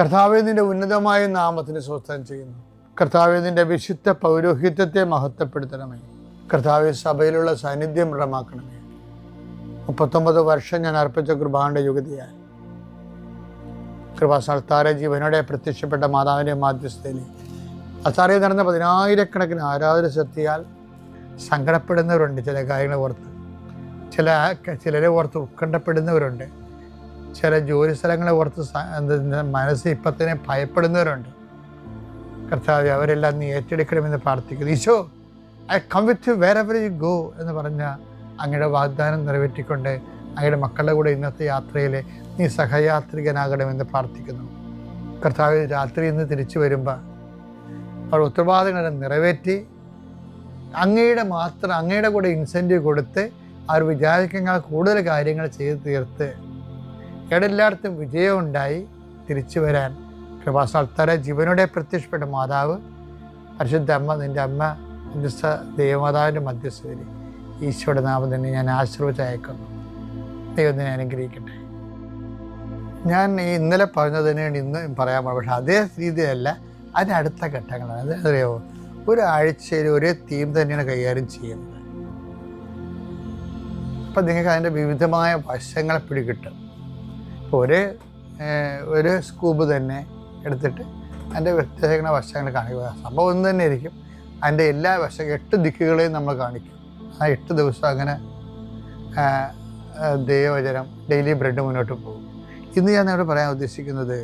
കർത്താവേദിന്റെ ഉന്നതമായ നാമത്തിന് സ്വസ്ഥം ചെയ്യുന്നു. കർത്താവേദിന്റെ വിശുദ്ധ പൗരോഹിത്യത്തെ മഹത്വപ്പെടുത്തണമേ. കർത്താവ് സഭയിലുള്ള സാന്നിധ്യം ദൃഢമാക്കണമേ. മുപ്പത്തൊമ്പത് വർഷം ഞാൻ അർപ്പിച്ച കൃപാണ്ട യുഗതിയായി കൃപാ സർത്താര ജീവനോടെ പ്രത്യക്ഷപ്പെട്ട മാതാവിന്റെ മാധ്യസ്ഥയിൽ അസാറിൽ നടന്ന പതിനായിരക്കണക്കിന് ആരാധന ശക്തിയാൽ സങ്കടപ്പെടുന്നവരുണ്ട് ചില കാര്യങ്ങൾ ഓർത്ത്. ചില ചിലരെ ഓർത്ത് ഉത്കണ്ഠപ്പെടുന്നവരുണ്ട്. ചില ജോലി സ്ഥലങ്ങളെ ഓർത്ത് മനസ്സ് ഇപ്പം തന്നെ ഭയപ്പെടുന്നവരുണ്ട്. കർത്താവ് അവരെല്ലാം നീ ഏറ്റെടുക്കണമെന്ന് പ്രാർത്ഥിക്കുന്നു. Isho I come with you wherever you go എന്ന് പറഞ്ഞ അങ്ങയുടെ വാഗ്ദാനം നിറവേറ്റിക്കൊണ്ട് അങ്ങയുടെ മക്കളുടെ കൂടെ ഇന്നത്തെ യാത്രയിൽ നീ സഹയാത്രികനാകണമെന്ന് പ്രാർത്ഥിക്കുന്നു. കർത്താവ് രാത്രി ഇന്ന് തിരിച്ചു വരുമ്പോൾ അവർ ഉത്തരവാദിത്തങ്ങളെ നിറവേറ്റി അങ്ങയുടെ മാത്രം അങ്ങയുടെ കൂടെ ഇൻസെന്റീവ് കൊടുത്ത് അവർ വിചാരിക്കുന്ന കൂടുതൽ കാര്യങ്ങൾ ചെയ്ത് തീർത്ത് എവിടെല്ലായിടത്തും വിജയമുണ്ടായി തിരിച്ചു വരാൻ കൃപാസ്ഥാനത്താരെ ജീവനോടെ പ്രത്യക്ഷപ്പെട്ട മാതാവ് പരിശുദ്ധ അമ്മ നിന്റെ അമ്മ മധ്യസ്ഥ ദൈവമാതാവിന്റെ മധ്യസ്ഥരി ഈശോയുടെ നാമം തന്നെ ഞാൻ ആശ്രയിച്ചയക്കുന്നു ദൈവം തന്നെ അനുഗ്രഹിക്കട്ടെ. ഞാൻ ഇന്നലെ പറഞ്ഞതിന് വേണ്ടി ഇന്ന് പറയാൻ പോകും പക്ഷേ അതേ രീതിയിലല്ല അതിനടുത്ത ഘട്ടങ്ങളാണ്. അത് അറിയാമോ ഒരാഴ്ചയിൽ ഒരേ തീം തന്നെയാണ് കൈകാര്യം ചെയ്യുന്നത്. അപ്പം നിങ്ങൾക്ക് അതിന്റെ വിവിധമായ വശങ്ങളെ പിടികിട്ടും. ഒരേ ഒരു സ്കൂബ് തന്നെ എടുത്തിട്ട് അതിന്റെ വ്യത്യസ്തമായ വശങ്ങൾ കാണിക്കുക. സംഭവം ഒന്ന് തന്നെ ആയിരിക്കും. അതിന്റെ എല്ലാ വശ എട്ട് ദിക്കുകളെയും നമ്മൾ കാണിക്കും. ആ എട്ട് ദിവസം അങ്ങനെ ദൈവവചനം ഡെയിലി ബ്രെഡ് മുന്നോട്ട് പോകും. ഇന്ന് ഞാൻ ഇവിടെ പറയാൻ ഉദ്ദേശിക്കുന്നത്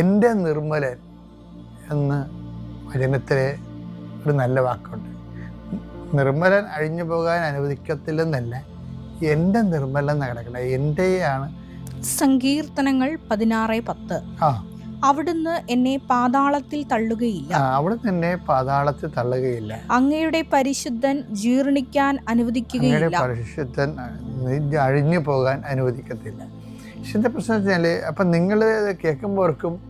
എന്റെ നിർമ്മലൻ എന്ന് വചനത്തിലെ ഒരു നല്ല വാക്കുണ്ട്. നിർമ്മലൻ അഴിഞ്ഞു പോകാൻ അനുവദിക്കത്തില്ലെന്നല്ല എന്റെ നിർമ്മലം കിടക്കണേ എന്റെയാണ്. സങ്കീർത്തനങ്ങൾ പതിനാറ് പത്ത്. ആ. അവിടുന്ന് എന്നെ പാതാളത്തിൽ തള്ളുകയില്ല. അവിടുന്ന് എന്നെ പാതാളത്തിൽ തള്ളുകയില്ല. അങ്ങയുടെ പരിശുദ്ധൻ ജീർണിക്കാൻ അനുവദിക്കുകയില്ല. പരിശുദ്ധൻ അഴിഞ്ഞു പോകാൻ അനുവദിക്കത്തില്ല. വിശുദ്ധ പ്രശ്നം വെച്ചാൽ അപ്പം നിങ്ങൾ കേൾക്കുമ്പോർക്കും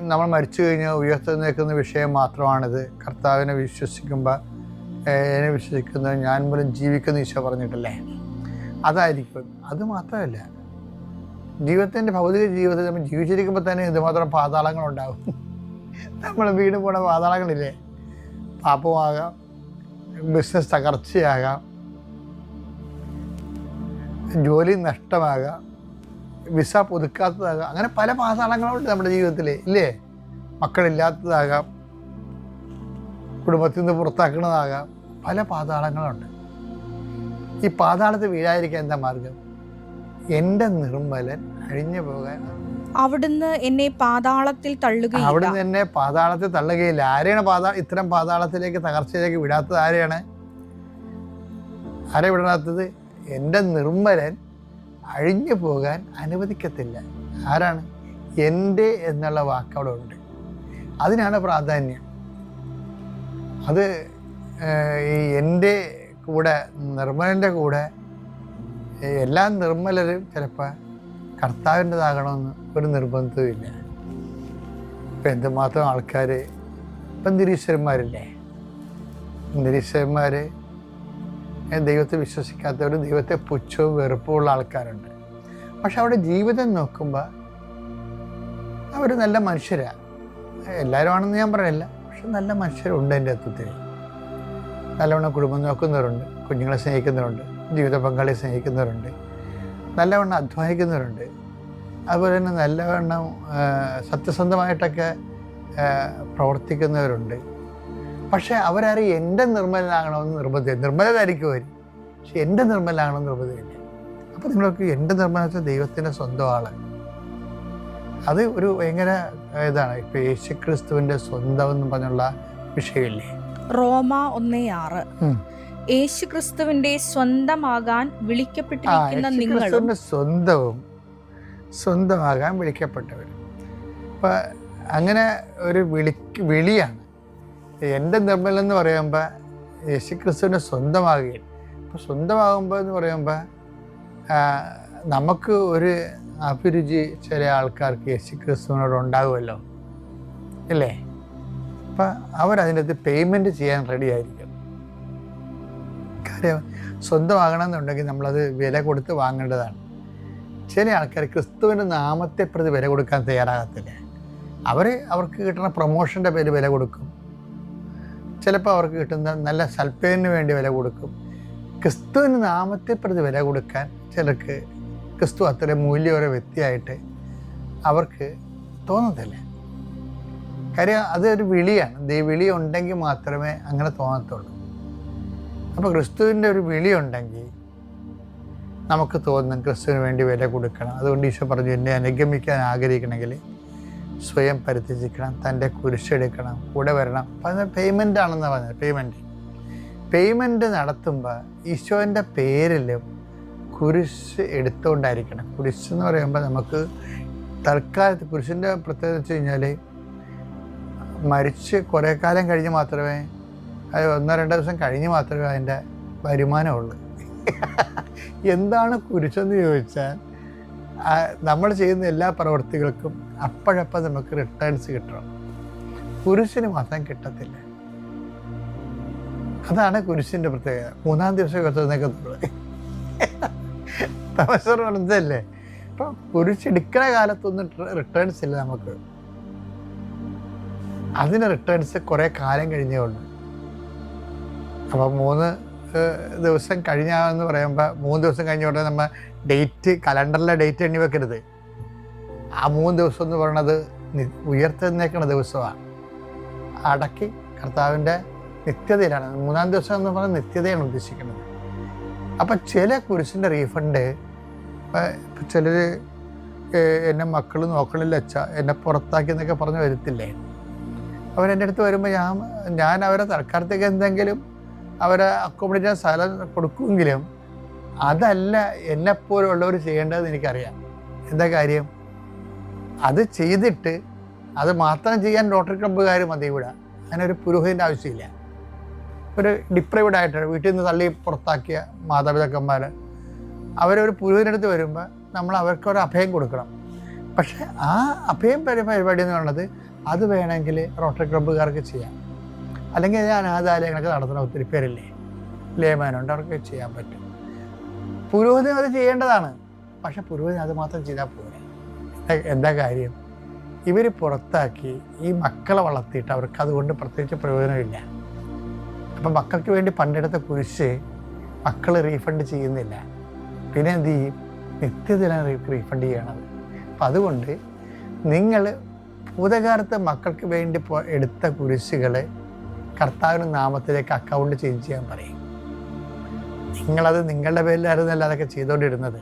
നമ്മൾ മരിച്ചു കഴിഞ്ഞാൽ ഉയർത്തെഴുന്നേൽക്കുന്ന വിഷയം മാത്രമാണിത്. കർത്താവിനെ വിശ്വസിക്കുമ്പോൾ എന്നെ വിശ്വസിക്കുന്നത് ഞാൻ മൂലം ജീവിക്കുന്ന ഈശോ പറഞ്ഞിട്ടല്ലേ? അതായിരിക്കും. അത് മാത്രമല്ല ജീവിതത്തിന്റെ ഭൗതിക ജീവിതത്തിൽ നമ്മൾ ജീവിച്ചിരിക്കുമ്പോൾ തന്നെ ഇതുമാത്രം പാതാളങ്ങളുണ്ടാവും. നമ്മൾ വീട് പോണ പാതാളങ്ങളില്ലേ? പാപ്പമാകാം ബിസിനസ് തകർച്ചയാകാം ജോലി നഷ്ടമാകാം വിസ പുതുക്കാത്തതാകാം. അങ്ങനെ പല പാതാളങ്ങളുണ്ട് നമ്മുടെ ജീവിതത്തിൽ ഇല്ലേ? മക്കളില്ലാത്തതാകാം കുടുംബത്തിൽ നിന്ന് പുറത്താക്കുന്നതാകാം. പല പാതാളങ്ങളുണ്ട്. ഈ പാതാളത്ത് വീഴാതിരിക്കാൻ എന്താ മാർഗം? എന്റെ നിർമ്മലൻ അഴിഞ്ഞു പോകാൻ. അവിടുന്ന് എന്നെ പാതാളത്തിൽ തള്ളുകയില്ല. അവിടുന്ന് എന്നെ പാതാളത്തിൽ തള്ളുകയില്ല. ആരെയാണ് പാതാ ഇത്തരം പാതാളത്തിലേക്ക് തകർച്ചയിലേക്ക് വിടാത്തത്? ആരെയാണ്? ആരെ വിടാത്തത്? എന്റെ നിർമ്മലൻ അഴിഞ്ഞു പോകാൻ അനുവദിക്കത്തില്ല. ആരാണ്? എന്റെ എന്നുള്ള വാക്കവിടെ ഉണ്ട്. അതിനാണ് പ്രാധാന്യം. അത് ഈ എന്റെ കൂടെ നിർമ്മലന്റെ കൂടെ എല്ലാ നിർമ്മലരും ചിലപ്പോൾ കർത്താവിന്റെതാകണമെന്ന് ഒരു നിർബന്ധവുമില്ല. ഇപ്പം എന്തുമാത്രം ആൾക്കാർ ഇപ്പം നിരീശ്വരന്മാരില്ലേ? നിരീശ്വരന്മാർ ദൈവത്തെ വിശ്വസിക്കാത്തവർ ദൈവത്തെ പുച്ഛവും വെറുപ്പും ഉള്ള ആൾക്കാരുണ്ട്. പക്ഷെ അവിടെ ജീവിതം നോക്കുമ്പോൾ അവർ നല്ല മനുഷ്യരാണ് എല്ലാവരും ആണെന്ന് ഞാൻ പറയല്ല പക്ഷെ നല്ല മനുഷ്യരുണ്ട് എന്റെ അത്വത്തിൽ നല്ലവണ്ണം കുടുംബം നോക്കുന്നവരുണ്ട് കുഞ്ഞുങ്ങളെ സ്നേഹിക്കുന്നവരുണ്ട് ജീവിത പങ്കാളിയെ സ്നേഹിക്കുന്നവരുണ്ട് നല്ലവണ്ണം അധ്വാനിക്കുന്നവരുണ്ട്. അതുപോലെ തന്നെ നല്ലവണ്ണം സത്യസന്ധമായിട്ടൊക്കെ പ്രവർത്തിക്കുന്നവരുണ്ട്. പക്ഷേ അവരാരും എന്റെ നിർമ്മലനാകണമെന്ന് നിർബന്ധം നിർമ്മലരായിരിക്കും അവർ പക്ഷെ എന്റെ നിർമ്മലനാകണമെന്ന് നിർബന്ധമില്ല. അപ്പോൾ നിങ്ങൾക്ക് എന്റെ നിർമ്മലത്തെ ദൈവത്തിന്റെ സ്വന്തം അത് ഒരു ഭയങ്കര ഇതാണ്. ഇപ്പോൾ യേശുക്രിസ്തുവിന്റെ സ്വന്തം എന്ന് പറഞ്ഞുള്ള വിഷയമില്ലേ? റോമ ഒന്നേ ആറ്. യേശു ക്രിസ്തുവിന്റെ സ്വന്തമാകാൻ വിളിക്കപ്പെട്ടിരിക്കുന്ന നിങ്ങളും സ്വന്തവും സ്വന്തമാകാൻ വിളിക്കപ്പെട്ടവർ അപ്പൊ അങ്ങനെ ഒരു വിളി വിളിയാണ്. എന്റെ നിർമ്മലം എന്ന് പറയുമ്പോൾ യേശുക്രിസ്തുവിനെ സ്വന്തമാകുകയാണ് അപ്പോൾ സ്വന്തമാകുമ്പോൾ എന്ന് പറയുമ്പോൾ നമുക്ക് ഒരു അഭിരുചി ചില ആൾക്കാർക്ക് യേശുക്രിസ്തുവിനോട് ഉണ്ടാകുമല്ലോ. ഇല്ലേ? അപ്പം അവരതിനകത്ത് പേയ്മെന്റ് ചെയ്യാൻ റെഡി ആയിരിക്കും. കാര്യം സ്വന്തമാകണമെന്നുണ്ടെങ്കിൽ നമ്മളത് വില കൊടുത്ത് വാങ്ങേണ്ടതാണ്. ചില ആൾക്കാർ ക്രിസ്തുവിന്റെ നാമത്തെ പ്രതി വില കൊടുക്കാൻ തയ്യാറാകത്തില്ല. അവർ അവർക്ക് കിട്ടുന്ന പ്രൊമോഷന്റെ പേര് വില കൊടുക്കും. ചിലപ്പോൾ അവർക്ക് കിട്ടുന്ന നല്ല സൽപ്പേരിന് വേണ്ടി വില കൊടുക്കും. ക്രിസ്തുവിന്റെ നാമത്തെ പ്രതി വില കൊടുക്കാൻ ചിലർക്ക് ക്രിസ്തു അത്ര മൂല്യവര വ്യക്തിയായിട്ട് അവർക്ക് തോന്നത്തില്ല. കാര്യം അതൊരു വിളിയാണ്. ദൈ വിളി ഉണ്ടെങ്കിൽ മാത്രമേ അങ്ങനെ തോന്നത്തുള്ളൂ. അപ്പോൾ ക്രിസ്തുവിന്റെ ഒരു വിളി ഉണ്ടെങ്കിൽ നമുക്ക് തോന്നും ക്രിസ്തുവിന് വേണ്ടി വില കൊടുക്കണം. അതുകൊണ്ട് ഈശോ പറഞ്ഞു എന്നെ അനുഗമിക്കാൻ ആഗ്രഹിക്കണമെങ്കിൽ സ്വയം പരിത്യജിക്കണം തന്റെ കുരിശെടുക്കണം കൂടെ വരണം. പറഞ്ഞ പേയ്മെന്റ് ആണെന്ന് പറഞ്ഞത് പേയ്മെന്റ് പേയ്മെന്റ് നടത്തുമ്പോൾ ഈശോന്റെ പേരിലും കുരിശ് എടുത്തുകൊണ്ടായിരിക്കണം. കുരിശ് എന്ന് പറയുമ്പോൾ നമുക്ക് തൽക്കാലത്ത് കുരിശിന്റെ പ്രത്യേകത വെച്ച് കഴിഞ്ഞാൽ മരിച്ച് കുറേ കാലം കഴിഞ്ഞ് മാത്രമേ അത് ഒന്നോ രണ്ടോ ദിവസം കഴിഞ്ഞ് മാത്രമേ അതിന്റെ വരുമാനമുള്ളൂ. എന്താണ് കുരിശെന്ന് ചോദിച്ചാൽ നമ്മൾ ചെയ്യുന്ന എല്ലാ പ്രവൃത്തികൾക്കും അപ്പോഴപ്പോൾ നമുക്ക് റിട്ടേൺസ് കിട്ടണം. കുരിശിന് മാത്രം കിട്ടത്തില്ല. അതാണ് കുരിശിന്റെ പ്രത്യേകത. മൂന്നാം ദിവസം കത്തുന്നേക്കത്തുള്ളൂ തമസർ പറഞ്ഞതല്ലേ? അപ്പം കുരിശെടുക്കുന്ന കാലത്തൊന്നും റിട്ടേൺസ് ഇല്ല നമുക്ക്. അതിന് റിട്ടേൺസ് കുറേ കാലം കഴിഞ്ഞേ ഉള്ളൂ. അപ്പോൾ മൂന്ന് ദിവസം കഴിഞ്ഞാന്ന് പറയുമ്പോൾ മൂന്ന് ദിവസം കഴിഞ്ഞ ഉടനെ നമ്മൾ ഡേറ്റ് കലണ്ടറിലെ ഡേറ്റ് എണ്ണി വെക്കരുത്. ആ മൂന്ന് ദിവസം എന്ന് പറയുന്നത് ഉയർത്തുന്നേക്കുന്ന ദിവസമാണ്. അടക്കി കർത്താവിന്റെ നിത്യതയിലാണ്. മൂന്നാം ദിവസം എന്ന് പറയുന്നത് നിത്യതയാണ് ഉദ്ദേശിക്കുന്നത്. അപ്പം ചില കുരിശിന്റെ റീഫണ്ട് ചിലർ എന്നെ മക്കൾ നോക്കണില്ല അച്ഛ എന്നെ പുറത്താക്കി എന്നൊക്കെ പറഞ്ഞ് വരത്തില്ലേ? അവരെന്റെ അടുത്ത് വരുമ്പോൾ ഞാൻ ഞാൻ അവരെ തൽക്കാലത്തേക്ക് എന്തെങ്കിലും അവരെ അക്കോമഡേറ്റ് ചെയ്യാൻ സ്ഥലം കൊടുക്കുമെങ്കിലും അതല്ല എന്നെപ്പോലുള്ളവർ ചെയ്യേണ്ടതെന്ന് എനിക്കറിയാം. എന്താ കാര്യം? അത് ചെയ്തിട്ട് അത് മാത്രം ചെയ്യാൻ റോട്ടറി ക്ലബ്ബുകാർ മതി ഇവിടെ. അതിനൊരു പുരോഹിതന്റെ ആവശ്യമില്ല. ഒരു ഡിപ്രൈവഡ് ആയിട്ട് വീട്ടിൽ നിന്ന് തള്ളി പുറത്താക്കിയ മാതാപിതാക്കന്മാർ അവരൊരു പുരോഹിതനടുത്ത് വരുമ്പോൾ നമ്മൾ അവർക്കൊരു അഭയം കൊടുക്കണം. പക്ഷേ ആ അഭയം പരി- പരിപാടി എന്ന് പറയുന്നത് അത് വേണമെങ്കിൽ റോട്ടറി ക്ലബ്ബുകാർക്ക് ചെയ്യാം. അല്ലെങ്കിൽ അനാഥാലയങ്ങളൊക്കെ നടത്തുന്ന ഒത്തിരി പേരില്ലേ? ലേമാനുണ്ട് അവർക്ക് ചെയ്യാൻ പറ്റും. പുരോഹിതൻ അത് ചെയ്യേണ്ടതാണ്. പക്ഷെ പുരോഹിതൻ അത് മാത്രം ചെയ്താൽ പോരെ. എന്താ കാര്യം? ഇവർ പുറത്താക്കി ഈ മക്കളെ വളർത്തിയിട്ട് അവർക്ക് അതുകൊണ്ട് പ്രത്യേകിച്ച് പ്രയോജനമില്ല. അപ്പം മക്കൾക്ക് വേണ്ടി പണ്ടെടുത്ത കുരിശ് മക്കൾ റീഫണ്ട് ചെയ്യുന്നില്ല. പിന്നെ എന്ത് ചെയ്യും? നിത്യദിനം റീഫണ്ട് ചെയ്യണം. അപ്പം അതുകൊണ്ട് നിങ്ങൾ ഭൂതകാലത്ത് മക്കൾക്ക് വേണ്ടി എടുത്ത കുരിശുകളെ കർത്താവിന്റെ നാമത്തിലേക്ക് അക്കൗണ്ട് ചേഞ്ച് ചെയ്യാൻ പറയും. നിങ്ങളത് നിങ്ങളുടെ പേരിലായിരുന്നല്ല അതൊക്കെ ചെയ്തുകൊണ്ടിരുന്നത്.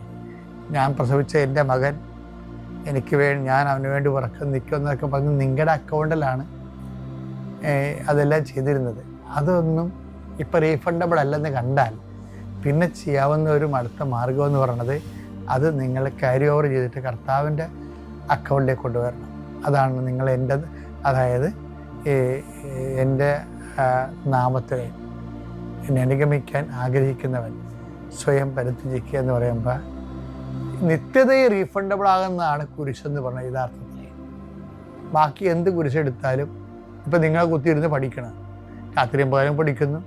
ഞാൻ പ്രസവിച്ച എന്റെ മകൻ എനിക്ക് വേണ്ടി ഞാൻ അവന് വേണ്ടി ഉറക്കം നിൽക്കുമെന്നൊക്കെ പറഞ്ഞ് നിങ്ങളുടെ അക്കൗണ്ടിലാണ് അതെല്ലാം ചെയ്തിരുന്നത്. അതൊന്നും ഇപ്പം റീഫണ്ടബിൾ അല്ലെന്ന് കണ്ടാൽ പിന്നെ ചെയ്യാവുന്ന ഒരു അടുത്ത മാർഗം എന്ന് പറയുന്നത് അത് നിങ്ങൾ ക്യാരി ഓവർ ചെയ്തിട്ട് കർത്താവിന്റെ അക്കൗണ്ടിലേക്ക് കൊണ്ടുവരണം. അതാണ് നിങ്ങൾ എന്റെ അതായത് എന്റെ നാമത്തിൽ എന്നെ അനുഗമിക്കാൻ ആഗ്രഹിക്കുന്നവൻ സ്വയം പരിത്യജിക്കുക എന്ന് പറയുമ്പോൾ നിത്യതയെ റീഫണ്ടബിൾ ആകുന്നതാണ് കുരിശെന്ന് പറഞ്ഞ യഥാർത്ഥത്തിൽ. ബാക്കി എന്ത് കുരിശെടുത്താലും ഇപ്പം നിങ്ങൾ കുത്തിയിരുന്ന് പഠിക്കണം. രാത്രിയും പകലും പഠിക്കുന്നു.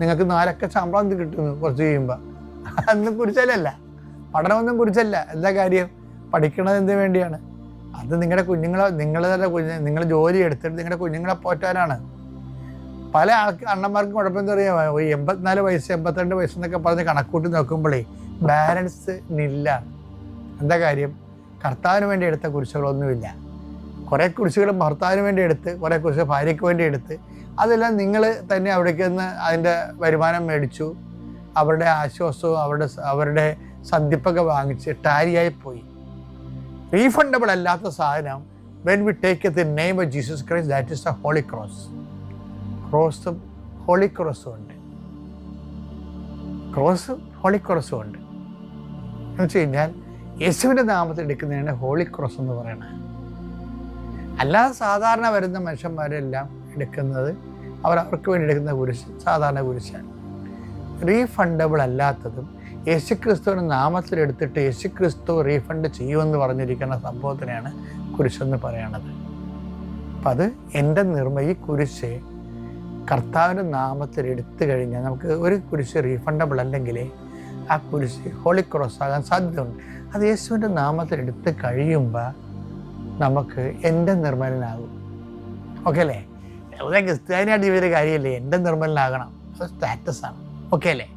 നിങ്ങൾക്ക് നാലൊക്കെ ശമ്പളം കിട്ടുന്നു കുറച്ച് കഴിയുമ്പോൾ അതൊന്നും കുറിച്ചല്ല പഠനമൊന്നും കുറിച്ചല്ല എന്താ കാര്യം? പഠിക്കണത് എന്തിനു വേണ്ടിയാണ്? അത് നിങ്ങളുടെ കുഞ്ഞുങ്ങളെ നിങ്ങളുടെ കുഞ്ഞ് നിങ്ങൾ ജോലി എടുത്തിട്ട് നിങ്ങളുടെ കുഞ്ഞുങ്ങളെ പോറ്റാനാണ്. പല ആൾക്ക് അണ്ണന്മാർക്കും കുഴപ്പം എന്താ പറയുക ഈ എൺപത്തിനാല് വയസ്സ് എൺപത്തിരണ്ട് വയസ്സ് എന്നൊക്കെ പറഞ്ഞ് കണക്കൂട്ടി നോക്കുമ്പോഴേ ബാലൻസ് ഇല്ല എന്താ കാര്യം? കർത്താവിന് വേണ്ടി എടുത്ത കുരിശുകളൊന്നുമില്ല. കുറേ കുരിശുകൾ ഭർത്താവിന് വേണ്ടി എടുത്ത് കുറേ കുരിശുകൾ ഭാര്യയ്ക്ക് വേണ്ടി എടുത്ത് അതെല്ലാം നിങ്ങൾ തന്നെ അവിടേക്ക് നിന്ന് അതിന്റെ വരുമാനം മേടിച്ചു. അവരുടെ ആശ്വാസവും അവരുടെ അവരുടെ സന്ധിപ്പൊക്കെ വാങ്ങിച്ച് ടാരിയായി പോയി. റീഫണ്ടബിൾ അല്ലാത്ത സാധനം when we take the name of Jesus Christ that is the holy cross ക്രോസും holy ക്രോസും ഉണ്ട്. ക്രോസും ഹോളി ക്രോസും ഉണ്ട്. എന്ന് വെച്ച് കഴിഞ്ഞാൽ യേശുവിന്റെ നാമത്തിൽ എടുക്കുന്നതാണ് ഹോളി ക്രോസ് എന്ന് പറയുന്നത്. അല്ലാതെ സാധാരണ വരുന്ന മനുഷ്യന്മാരെല്ലാം എടുക്കുന്നത് അവർ അവർക്ക് വേണ്ടി എടുക്കുന്ന കുരിശ് സാധാരണ കുരിശാണ്. റീഫണ്ടബിൾ അല്ലാത്തതും യേശുക്രിസ്തുവിന്റെ നാമത്തിലെടുത്തിട്ട് യേശുക്രിസ്തു റീഫണ്ട് ചെയ്യുമെന്ന് പറഞ്ഞിരിക്കുന്ന സംഭവത്തിനെയാണ് കുരിശെന്ന് പറയണത്. അപ്പം അത് എന്റെ നിർമ്മ ഈ കുരിശ് കർത്താവിന്റെ നാമത്തിൽ എടുത്തു കഴിഞ്ഞാൽ നമുക്ക് ഒരു കുരിശ് റീഫണ്ടബിൾ അല്ലെങ്കിൽ ആ കുരിശ് ഹോളി ക്രോസ് ആകാൻ സാധ്യതയുണ്ട്. അത് യേശുവിന്റെ നാമത്തിൽ എടുത്ത് കഴിയുമ്പോൾ നമുക്ക് എന്റെ നിർമ്മലനാകും. ഓക്കെ അല്ലേ? വെറുതെ ക്രിസ്ത്യാനിയായിട്ട് ജീവിത കാര്യമല്ലേ? എന്റെ നിർമ്മലനാകണം. അത് സ്റ്റാറ്റസാണ് ഓക്കെ അല്ലേ?